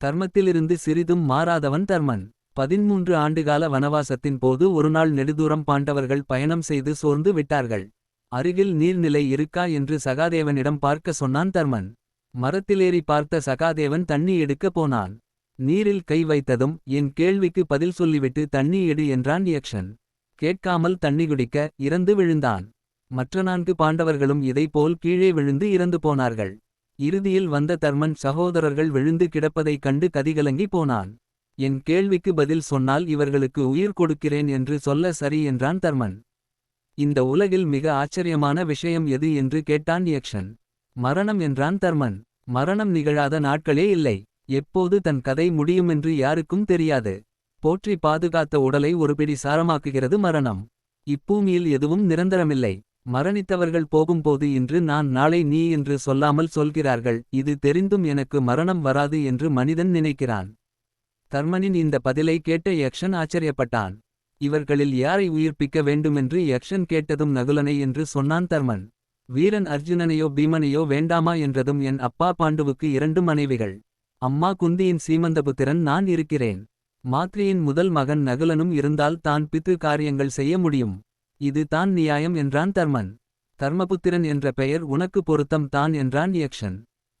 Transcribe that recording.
தர்மத்திலிருந்து சிறிதும் மாறாதவன் தர்மன். பதின்மூன்று ஆண்டுகால வனவாசத்தின் போது ஒருநாள் நெடுதூரம் பாண்டவர்கள் பயணம் செய்து சோர்ந்து விட்டார்கள். அருகில் நீர்நிலை இருக்கா என்று சகாதேவனிடம் பார்க்க சொன்னான் தர்மன். மரத்திலேறி பார்த்த சகாதேவன் தண்ணி எடுக்க போனான். நீரில் கை வைத்ததும் என் கேள்விக்கு பதில் சொல்லிவிட்டு தண்ணி எடு என்றான் யக்ஷன். கேட்காமல் தண்ணி குடிக்க இறந்து விழுந்தான். மற்ற நான்கு பாண்டவர்களும் இதைப்போல் கீழே விழுந்து இறந்து போனார்கள். இறுதியில் வந்த தர்மன் சகோதரர்கள் விழுந்து கிடப்பதைக் கண்டு கதிகலங்கி போனான். என் கேள்விக்கு பதில் சொன்னால் இவர்களுக்கு உயிர் கொடுக்கிறேன் என்று சொல்ல சரி என்றான் தர்மன். இந்த உலகில் மிக ஆச்சரியமான விஷயம் எது என்று கேட்டான் யக்ஷன். மரணம் என்றான் தர்மன். மரணம் நிகழாத நாட்களே இல்லை. எப்போது தன் கதை முடியுமென்று யாருக்கும் தெரியாது. போற்றி பாதுகாத்த உடலை ஒரு பிடி சாரமாக்குகிறது மரணம். இப்பூமியில் எதுவும் நிரந்தரமில்லை. மரணித்தவர்கள் போகும்போது இன்று நான் நாளை நீ என்று சொல்லாமல் சொல்கிறார்கள். இது தெரிந்தும் எனக்கு மரணம் வராது என்று மனிதன் நினைக்கிறான். தர்மனின் இந்த பதிலை கேட்ட யக்ஷன் ஆச்சரியப்பட்டான். இவர்களில் யாரை உயிர்ப்பிக்க வேண்டுமென்று யக்ஷன் கேட்டதும் நகுலனை என்று சொன்னான் தர்மன். வீரன் அர்ஜுனனையோ பீமனையோ வேண்டாமா என்றதும் என் அப்பா பாண்டுவுக்கு இரண்டு மனைவிகள். அம்மா குந்தியின் சீமந்தபுத்திரன் நான் இருக்கிறேன். மாத்ரியின் முதல் மகன் நகுலனும் இருந்தால் தான் பித்ரு காரியங்கள் செய்ய முடியும். இது தான் நியாயம் என்றான் தர்மன். தர்மபுத்திரன் என்ற பெயர் உனக்கு பொருத்தம் தான் என்றான் யக்ஷன்.